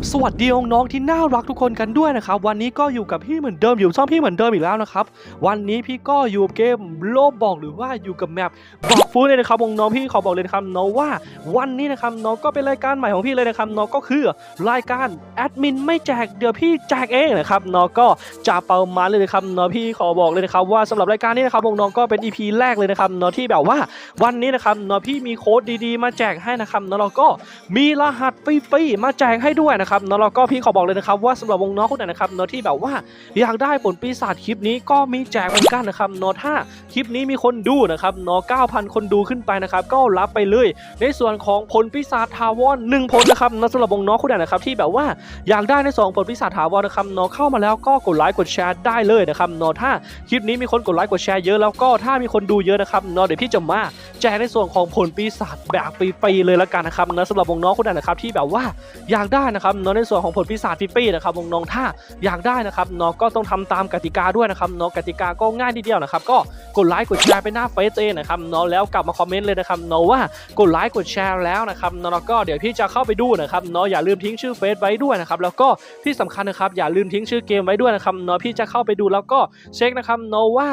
บสวัสดีน้องๆที่น่ารักทุกคนกันด้วยนะครับ วันนี้ก็อยู่กับพี่เหมือนเดิมอยู่ช่องพี่เหมือนเดิมอีกแล้วนะครับ วันนี้พี่ก็อยู่เกมโลบบอกหรือว่าอยู่กับแมปบอกฟูเลยนะครับน้องๆพี่ขอบอกเลยนะครับน้องว่าวันนี้นะครับน้องก็เป็นรายการใหม่ของพี่เลยนะครับน้องก็คือรายการแอดมินไม่แจกเดี๋ยวพี่แจกเองนะครับน้องก็จะเป่ามาเลยนะครับน้องพี่ขอบอกเลยนะครับว่าสำหรับรายการนี้นะครับน้องก็เป็น EP แรกเลยนะครับน้องที่แบบว่าวันนี้นะครับน้องพี่มีโค้ดดีๆ มาแจกให้นะครับน้องเราก็มีรหัสฟรีๆมาแจกให้ด้วยนะครับน้องเราก็พี่ขอบอกเลยนะครับว่าสำหรับวงน้องคนไหนนะครับน้องที่แบบว่าอยากได้ผลปีศาจคลิปนี้ก็มีแจกเหมือนกันนะครับน้องถ้าคลิปนี้มีคนดูนะครับน้อง9,000 คนดูขึ้นไปนะครับก็รับไปเลย ในส่วนของผลปีศาจทาวอนหนึ่งผลนะครับน้องสำหรับวงน้องคนไหนนะครับที่แบบว่าอยากได้ในสองผลปีศาจถาวรนะครับน้องเข้ามาแล้วก็กดไลค์กดแชร์ได้เลยนะครับน้องถ้าคลิปนี้มีคนกดไลค์กดแชร์เยอะแล้วก็ถ้ามีคนดูเยอะนะครับน้องเดี๋ยวพี่จะมาแจกในส่วนของผลปีศาจแบบฟรีๆเลยละกันนะครับนะสำหรับวงน้องคนไหนนะครับที่แบบว่าอยากได้นะครับน้อในส่วนของผลปีศาจฟรีๆนะครับน้องๆถ้าอยากได้นะครับน้องก็ต้องทำตามกติกาด้วยนะครับน้องกติกาก็ง่ายนิดเดียวนะครับก็กดไลค์กดแชร์ไปหน้าเฟซเองนะครับน้องแล้วกลับมาคอมเมนต์เลยนะครับน้องว่ากดไลค์กดแชร์แล้วนะครับน้องก็เดี๋ยวพี่จะเข้าไปดูนะครับน้องอย่าลืมทิ้งชื่อเฟซไว้ด้วยนะครับแล้วก็ที่สำคัญนะครับอย่าลืมทิ้งชื่อเกมไว้ด้วยนะครับน้องพี่จะเข้าไปดูแล้วก็เช็คนะครับน้องว่า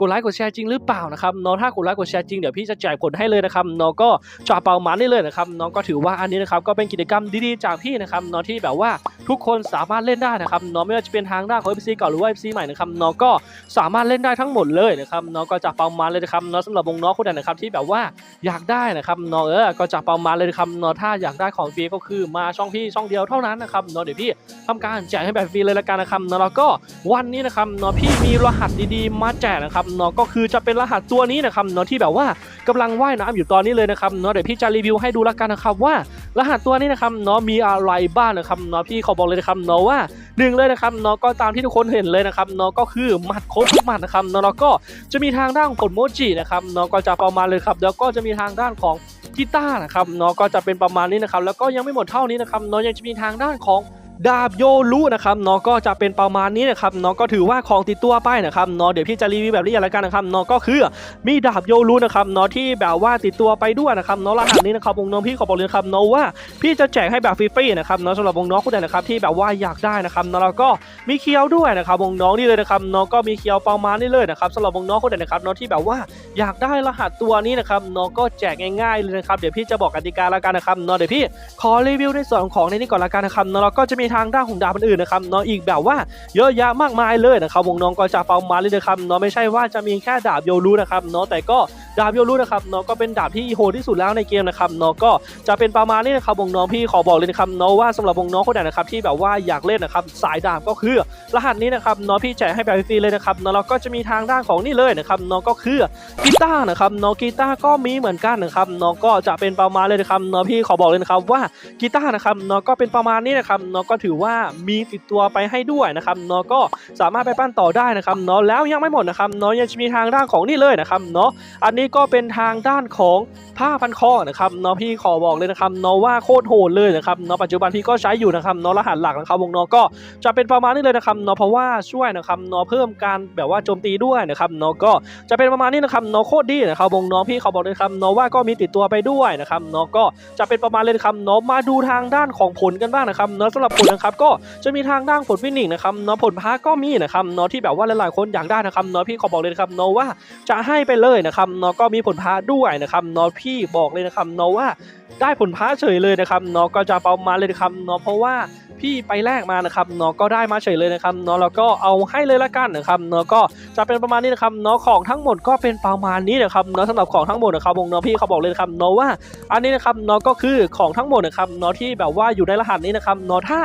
กดไลค์กดแชร์จริงหรือเปล่านะครับน้องถ้ากดไลค์กดแชร์จริงเดี๋ยวพี่จะแจกผลให้เลยนะครับน้องก็จ่าเป่าหมันได้เลยนะครับน้องก็ถือว่าอันนี้นะครับก็เป็นกิจกรรมดีๆจากพี่นะครับน้องที่แบบว่า ทุกคนสามารถเล่นได้นะครับน้องไม่ว่าจะเป็นทางด้านของ FC เก่าหรือว่า FC ใหม่นะครับน้องก็สามารถเล่นได้ทั้งหมดเลยนะครับน้องก็จ่าเป่ามันเลยนะครับน้องสำหรับวงน้องคนไหนนะครับที่แบบว่าอยากได้นะครับน้องเออก็จ่าเป่ามันเลยนะครับน้องถ้าอยากได้ของฟรีก็คือมาช่องพี่ช่องเดียวเท่านั้นนะครับน้องเดี๋ยวพี่ทำการแจกให้แบบฟรีเลยละกันนะครับน้องแล้วก็วันนี้นะครับน้องพี่มีรหัสดีๆ มาแจกนะครับน้องก็คือจะเป็นรหัสตัวนี้นะครับน้องที่แบบว่ากำลังว่ายน้ำอยู่ตอนนี้เลยนะครับน้องเดี๋ยวพี่จะรีวิวให้ดูละกันนะครับว่า รหัสตัวนี้นะครับเนาะมีอะไรบ้างนะครับเนาะพี่ขอบอกเลยนะครับเนาะว่าหนึ่งเลยนะครับเนาะก็ตามที่ทุกคนเห็นเลยนะครับเนาะก็คือหมัดโค้ดทุกหมัดนะครับเนาะแล้วก็จะมีทางด้านของโมจินะครับเนาะก็จะประมาณเลยครับแล้วก็จะมีทางด้านของกีตาร์นะครับเนาะก็จะเป็นประมาณนี้นะครับแล้วก็ยังไม่หมดเท่านี้นะครับเนาะยังจะมีทางด้านของ ดาบโยรุนะครับเนาะก็จะเป็นประมาณนี้นะครับเนาะก็ถือว่าของติดตัวไปนะครับเนาะเดี๋ยวพี่จะรีวิวแบบนี้อย่างไรกันนะครับเนาะก็คือมีดาบโยรุนะครับเนาะที่แบบว่าติดตัวไปด้วยนะครับเนาะรหัสนี้นะครับวงน้องพี่ขอบอกเลยนะครับเนาะว่าพี่จะแจกให้แบบฟรีๆนะครับเนาะสำหรับวงน้องคนไหนนะครับที่แบบว่าอยากได้นะครับเนาะแล้วก็มีเคียวด้วยนะครับวงน้องนี่เลยนะครับเนาะก็มีเคียวประมาณนี้เลยนะครับสำหรับวงน้องคนไหนนะครับเนาะที่แบบว่าอยากได้รหัสตัวนี้นะครับเนาะก็แจกง่ายๆเลยนะครับเดี๋ยวพี่จะบอกกติกาแล้วกันนะครับเนาะเดี๋ยวพี่ขอรีวิวในส่วนของในนี้ก่อนละกันนะครับเนาะแล้วก็จะมีทางด้านของดาบอื่นนะครับเนาะอีกแบบว่าเยอะแยะมากมายเลยนะครับวงน้องก็จะเป่ามาเลยนะครับเนาะไม่ใช่ว่าจะมีแค่ดาบโยรุนะครับเนาะแต่ก็ ดาบโยรุนะครับเนาะก็เป็นดาบที่โหดที่สุดแล้วในเกมนะครับเนาะก็จะเป็นประมาณนี้นะครับวงน้องพี่ขอบอกเลยนะครับเนาะว่าสำหรับวงน้องคนไหนนะครับที่แบบว่าอยากเล่นนะครับสายดาบก็คือรหัสนี้นะครับเนาะพี่แจกให้แบบฟรีเลยนะครับเนาะแล้วก็จะมีทางด้านของนี่เลยนะครับเนาะก็คือกีตาร์นะครับเนาะกีตาร์ก็มีเหมือนกันนะครับเนาะก็จะเป็นประมาณเลยนะครับเนาะพี่ขอบอกเลยนะครับว่ากีตาร์นะครับเนาะก็เป็นประมาณนี้นะครับเนาะก็ถือว่ามีติดตัวไปให้ด้วยนะครับเนาะก็สามารถไปปั้นต่อได้นะครับเนาะแล้วยังไม่หมดนะครับเนาะยังจะมีทางด้านของนี่เลยนะครับเนาะอันนี้ก็เป็นทางด้านของผ้าพันคอนะครับเนาะพี่ขอบอกเลยนะครับเนาะว่าโคตรโหดเลยนะครับเนาะปัจจุบันพี่ก็ใช้อยู่นะครับเนาะรหัสหลักนะครับวงนาก็จะเป็นประมาณนี้เลยนะครับเนาะเพราะว่าช่วยนะครับเนาะเพิ่มการแบบว่าโจมตีด้วยนะครับเนาะก็จะเป็นประมาณนี้นะครับเนาะโคตรดีนะครับวงน้องพี่ขาบอกเลยครับเนาะว่าก็มีติดตัวไปด้วยนะครับเนาะก็จะเป็นประมาณเลยนะครับเนาะมาดูทางด้านของผลกันบ้างนะครับเนาะสำหรับผลนะครับก็จะมีทางด้านผลฟินิกนะครับเนาะผลพาก็มีนะครับเนาะที่แบบว่าหลายๆคนอยากได้นะครับเนาะพี่ขาบอกเลยนะครับเนาะว่าจะให้ไปเลยนะครับเนาะก็มีผลพาด้วยนะครับนอพี่บอกเลยนะครับนอว่า ได้ผลพ้าเฉยเลยนะครับเนาะก็จะเอามาเลยนะครับเนาะเพราะว่าพี่ไปแลกมานะครับเนาะก็ได้มาเฉยเลยนะครับเนาะแล้วก็เอาให้เลยละกันนะครับเนาะก็จะเป็นประมาณนี้นะครับเนาะของทั้งหมดก็เป็นประมาณนี้นะครับเนาะสำหรับของทั้งหมดนะครับวงเนาะพี่เขาบอกเลยนะครับเนาะว่า อันนี้นะครับเนาะก็คือของทั้งหมดนะครับเนาะที่แบบว่าอยู่ในรหัสนี้นะครับเนาะถ้า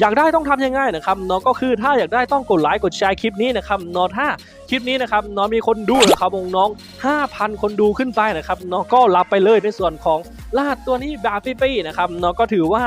อยากได้ต้องทำยังไงนะครับเนาะก็คือถ้าอยากได้ต้องกดไลค์กดแชร์คลิปนี้นะครับเนาะถ้าคลิปนี้นะครับเนาะมีคนดูนะครับวงน้อง 5,000 คนดูขึ้นไปนะครับเนาะก็รับไปเลยในส่วนของ รหัสตัวนี้แบบฟรีๆนะครับเนาะก็ถือว่า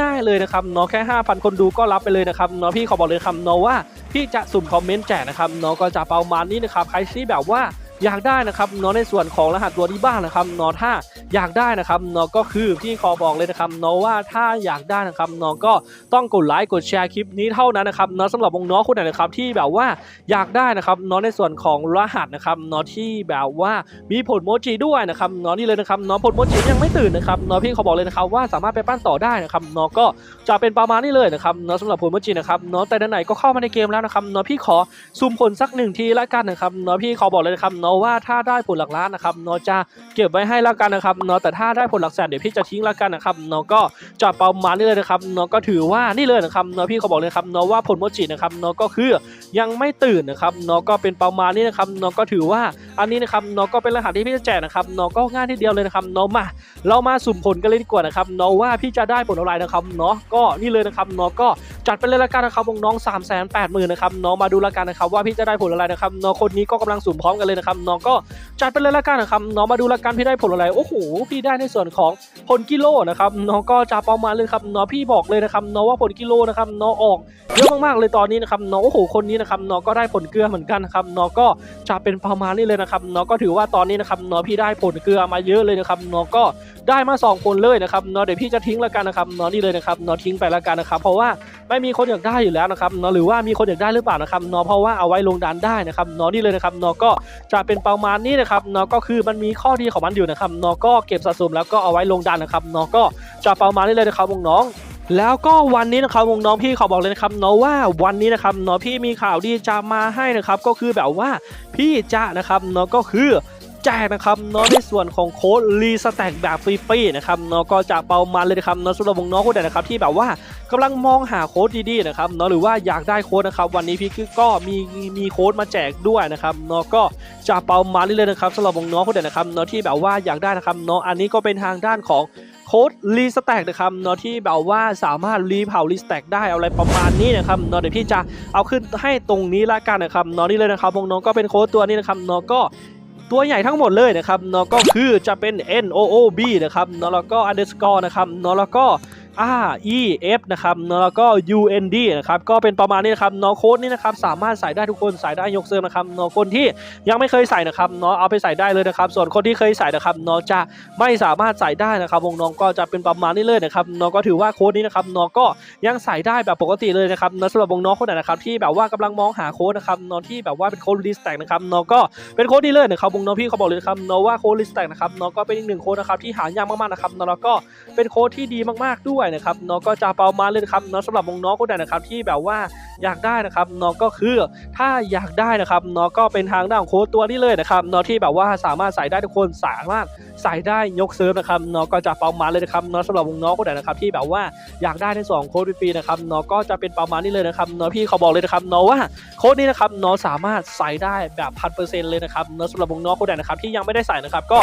ง่ายๆเลยนะครับเนาะแค่ 5,000 คนดูก็รับไปเลยนะครับเนาะพี่ขอบอกเลยคำเนาะว่าพี่จะสุ่มคอมเมนต์แจกนะครับเนาะก็จะประมาณนี้นะครับใครที่แบบว่าอยากได้นะครับเนาะในส่วนของรหัสตัวนี้บ้างนะครับเนาะถ้า อยากได้นะครับเนาะก็คือพี่ขอบอกเลยนะครับเนาะว่าถ้าอยากได้นะครับเนาะก็ต้องกดไลค์กดแชร์คลิปนี้เท่านั้นนะครับเนาะสำหรับวงน้องคนไหนนะครับที่แบบว่าอยากได้นะครับเนาะในส่วนของรหัสนะครับเนาะที่แบบว่ามีผลโมจิด้วยนะครับเนาะนี่เลยนะครับเนาะผลโมจิยังไม่ตื่นนะครับเนาะพี่ขอบอกเลยนะครับว่าสามารถไปปั้นต่อได้นะครับเนาะก็จะเป็นประมาณนี้เลยนะครับเนาะสำหรับผลโมจินะครับเนาะแต่ไหนก็เข้ามาในเกมแล้วนะครับเนาะพี่ขอซุ่มผลสักหนึ่งทีละกันนะครับเนาะพี่ขอบอกเลยนะครับเนาะว่าถ้าได้ผลหลักล้านนะครับเนาะจะเก็บไว้ให้ละกันนะครับเนาะแต่ถ้าได้ผลหลักแสนเดี๋ยวพี่จะทิ้งละกันนะครับเนาะก็จะประมาณนี้เลยนะครับเนาะก็ถือว่านี่เลยนะครับเนาะพี่เขอบอกเลยครับเนาะว่าผลโมจินะครับเนาะก็คือยังไม่ตื่นนะครับเนาะก็เป็นประมาณนี้นะครับเนาะก็ถือว่าอันนี้นะครับเนาะก็เป็นรหัสที่พี่จะแจกนะครับเนาะก็ง่ายที่เดียวเลยนะครับเนาะมา เรามาสุ่มผลกันเลยดีกว่านะครับเนาะว่าพี่จะได้ผลอะไรนะครับเนาะก็นี่เลยนะครับเนาะก็จัดไปเลยละกันนะครับวงน้อง3 8 0 0 0 0นะครับเนาะมาดูละกันนะครับว่าพี่จะได้ผลอะไรนะครับเนาะคนนี้ก็กำลังสุ่มพร้อมกันเลยนะครับเนาะก็จัดไปเลยละกันนะครับเนาะมาดูละกันพี่ได้ผลอะไรโอ้โหพี่ได้ในส่วนของผลกิโลนะครับเนาะก็จะประมาณเลยครับเนาะพี่บอกเลยนะครับเนาะว่าผลกิโลนะครับเนาะออกเยอะมากๆเลยตอนนี้นะครับเนาะโอ้โหคนนี้นะครับเนาะก็ได้ผลเกลือเหมือนกันนะครับเนาะก็จะเป็นประมาณนี้เลยนะครับเนาะก็ถือว่าตอนนี้นะครับเนาะพี่ได้ผลเกลือมาเยอะเลยนะครับเนาะก็ได้มา 2 คนเลยนะครับเนาะเดี๋ยวพี่จะทิ้งแล้วกันนะครับเนาะนี่เลยนะครับเนาะทิ้งไปแล้วกันนะครับ เพราะว่าไม่มีคนอยากได้อยู่แล้วนะครับเนาะหรือว่ามีคนอยากได้หรือเปล่านะครับเนาะเพราะว่าเอาไว้ลงดันได้นะครับเนาะนี่เลยนะครับเนาะก็จะเป็นประมาณนี้นะครับเนาะก็คือมันมีข้อดีของมันอยู่นะครับเนาะก็เก็บสะสมแล้วก็เอาไว้ลงดันนะครับน้องก็จะประมาณนี้เลยนะครับวงน้องแล้วก็วันนี้นะครับวงน้องพี่ขอบอกเลยนะครับเนาะว่าวันนี้นะครับเนาะพี่มีข่าวดีจะมาให้นะครับ ก็คือแบบว่าพี่จะนะครับเนาะก็คือ แจกนะครับเนาะในส่วนของโค้ดรีสแต็กแบบฟรีๆนะครับเนาะก็จะเปามันเลยนะครับเนาะสำหรับวงน้องคนไหนนะครับที่แบบว่ากำลังมองหาโค้ดดีๆนะครับเนาะหรือว่าอยากได้โค้ดนะครับวันนี้พี่ก็มีมีโค้ดมาแจกด้วยนะครับเนาะก็จะเปามันเลยนะครับสำหรับวงน้องคนไหนนะครับเนาะที่แบบว่าอยากได้นะครับเนาะอันนี้ก็เป็นทางด้านของโค้ดรีสแต็กนะครับเนาะที่แบบว่าสามารถรีเผารีสแต็กได้อะไรประมาณนี้นะครับเนาะเดี๋ยวพี่จะเอาขึ้นให้ตรงนี้ละกันนะครับเนาะนี่เลยนะครับวงน้องก็เป็นโค้ดตัวนี้นะครับเนาะก็ ตัวใหญ่ทั้งหมดเลยนะครับเนาะก็คือจะเป็น N O O B นะครับเนาะแล้วก็ underscore นะครับเนาะแล้วก็ R E F นะครับแล้วก็ U N D นะครับก็เป็นประมาณนี้นะครับเนาะโค้ดนี้นะครับสามารถใส่ได้ทุกคนใส่ได้ยกเซิร์นะครับเนาะคนที่ยังไม่เคยใส่นะครับเนาะเอาไปใส่ได้เลยนะครับ ส่วนคนที่เคยใส่นะครับเนาะจะไม่สามารถใส่ได้นะครับ วงน้องก็จะเป็นประมาณนี้เลยนะครับเนาะก็ถือว่าโค้ดนี้นะครับเนาะก็ยังใส่ได้แบบปกติเลยนะครับเนาะสำหรับวงน้องคนไหนนะครับที่แบบว่ากำลังมองหาโค้ดนะครับเนาะที่แบบว่าเป็นโค้ดลิสแตกนะครับเนาะก็เป็นโค้ดดีเลยนะครับวงน้องพี่เขาบอกเลยนะครับเนาะว่าโค้ดลิสแตกนะครับเนาะก็เป็นอีกหนึ่งโค้ดนะครับที่หายากมากๆนะครับเนาะแล้วก็เป็นโค้ดที่ดีมากๆด้วยนะครับเนาะก็จะเปามาเลยนะครับเนาะสำหรับวงน้องคนไหนนะครับที่แบบว่าอยากได้นะครับเนาะก็คือถ้าอยากได้นะครับเนาะก็เป็นทางด้านของโค้ดตัวนี้เลยนะครับเนาะที่แบบว่าสามารถใส่ได้ทุกคนสามารถใส่ได้ยกเซิร์ฟนะครับเนาะก็จะเปามาเลยนะครับเนาะสำหรับวงน้องคนไหนนะครับที่แบบว่าอยากได้ในสองโค้ดฟรีนะครับเนาะก็จะเป็นประมาณนี้เลยนะครับเนาะพี่เขาบอกเลยนะครับเนาะว่าโค้ดนี้นะครับน้องสามารถใส่ได้แบบพันเปอร์เซ็นต์เลยนะครับเนอะสำหรับวงน้องคนไหนนะครับที่ยังไม่ได้ใส่นะครับก็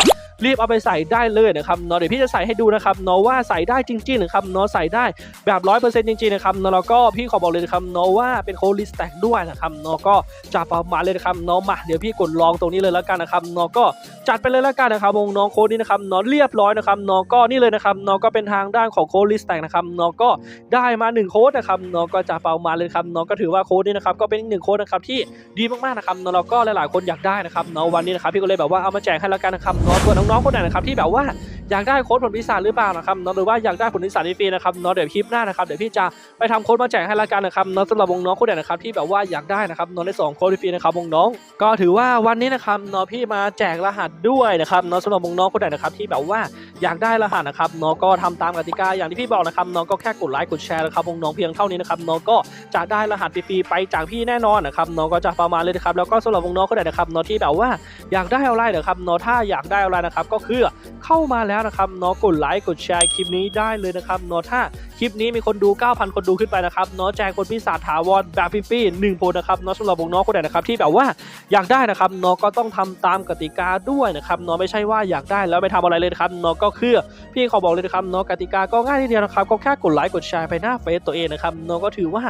รีบเอาไปใส่ได้เลยนะครับเนาะเดี๋ยวพี่จะใส่ให้ดูนะครับเนาะว่าใส่ได้จริงๆนะครับเนาะใส่ได้แบบร้อยเปอร์เซ็นต์จริงๆนะครับเนาะแล้วก็พี่ขอบอกเลยนะครับเนาะว่าเป็นโค้ดลิสแต็กด้วยนะครับเนาะก็จะประมาณเลยนะครับเนาะมาเดี๋ยวพี่กดลองตรงนี้เลยแล้วกันนะครับเนาะก็จัดไปเลยแล้วกันนะครับวงน้องโค้ดนี้นะครับเนาะเรียบร้อยนะครับเนาะก็นี่เลยนะครับเนาะก็เป็นทางด้านของโค้ดลิสแต็กนะครับเนาะก็ได้มาหนึ่งโค้ดนะครับเนาะก็จะประมาณเลยครับเนาะก็ถือว่าโค้ดนี้นะครับก็เป็นอีกหนึ่งโค้ดนะครับที่ดีมากๆนะครับเนาะแล้วก็หลายๆคนอยากได้นะครับเนาะวันนี้นะครับพี่ก็เลยแบบว่าเอามาแจกให้แล้วกันนะครับเนาะส่วนน้องๆคนไหนนะครับที่แบบว่าอยากได้โค้ดผลพิศาจหรือเปล่านะครับเนาะหรือว่าอยากได้ผลพิศาจฟรีนะครับเนาะเดี๋ยวคลิปหน้านะครับเดี๋ยวพี่จะไปทำโค้ดมาแจกให้ล้วกันนะครับเนาะสำหรับวงน้องคนไหนนะครับที่แบบว่าอยากได้นะครับเนาะในสองโค้ดฟรีนะครับวงน้อง ก็ถือว่าวันนี้นะครับเนาะพี่มาแจกรหัสด้วยนะครับเนาะสำหรับวงน้องคนไหนนะครับที่แบบว่าอยากได้รหัสนะครับเนาะก็ทำตามกติกาอย่างที่พี่บอกนะครับเนาะก็แค่กดไลค์กดแชร์นะครับวงน้องเพียงเท่านี้นะครับเนาะก็จะได้รหัสฟรีไปจากพี่แน่นอนนะครับเนาะก็จะประมาณเลยนะครับแล้วก็สำหรับวงน้องคนไหนนะครับเนาะที่แบบว่าอยากได้อะไรนะครับเนาะถ้าอยากได้อะไรนะครับก็คือเข้ามาแล้วนะครับเนาะกดไลค์กดแชร์คลิปนี้ได้เลยนะครับเนาะถ้า ลิปนี้มีคนดู 9,000 คนดูขึ้นไปนะครับเนาะแจกคนพิศาถาวรแบบฟรีๆหนึ่งโพลนะครับเนาะสำหรับวงน้องคนไหนนะครับที่แบบว่าอยากได้นะครับเนาะก็ต้องทำตามกติกาด้วยนะครับเนาะไม่ใช่ว่าอยากได้แล้วไม่ทำอะไรเลยนะครับเนาะก็คือพี่ขอบอกเลยนะครับเนาะกติกาก็ง่ายทีเดียวนะครับก็แค่กดไลค์กดแชร์ไปหน้าเฟซตัวเองนะครับเนาะก็ถือว่า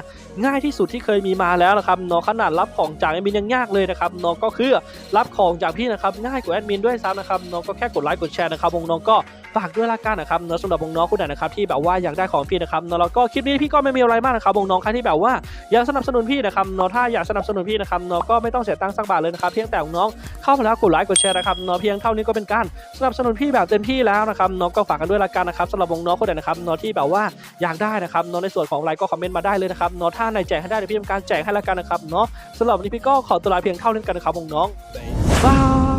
ง่ายที่สุดที่เคยมีมาแล้วนะครับเนาะขนาดรับของจากแอดมินยังยากเลยนะครับเนาะก็คือรับของจากพี่นะครับง่ายกว่าแอดมินด้วยซ้ำนะครับเนาะก็แค่กดไลค์กดแชร์นะครับวงน้องก็ ฝากด้วยละกันนะครับเนาะสำหรับวงน้องคนไหนนะครับที่แบบว่าอยากได้ของพี่นะครับเนาะแล้วก็คลิปนี้พี่ก็ไม่มีอะไรมากนะครับวงน้องใครที่แบบว่าอยากสนับสนุนพี่นะครับเนาะถ้าอยากสนับสนุนพี่นะครับเนาะก็ไม่ต้องเสียตังค์สักบาทเลยนะครับเพียงแต่วงน้องเข้ามาแล้วกดไลค์กดแชร์นะครับเนาะเพียงเท่านี้ก็เป็นการสนับสนุนพี่แบบเต็มที่แล้วนะครับเนาะก็ฝากกันด้วยละกันนะครับสำหรับวงน้องคนไหนนะครับเนาะที่แบบว่าอยากได้นะครับเนาะในส่วนของไลค์ก็คอมเมนต์มาได้เลยนะครับเนาะถ้าในแจกให้ได้เดี๋ยวพี่ทำการแจกให้ละกันนะครับเนาะสำหรับวันนี้พี่ก็ขอตัวลาเพียงเท่านี้กันนะครับน้องบาย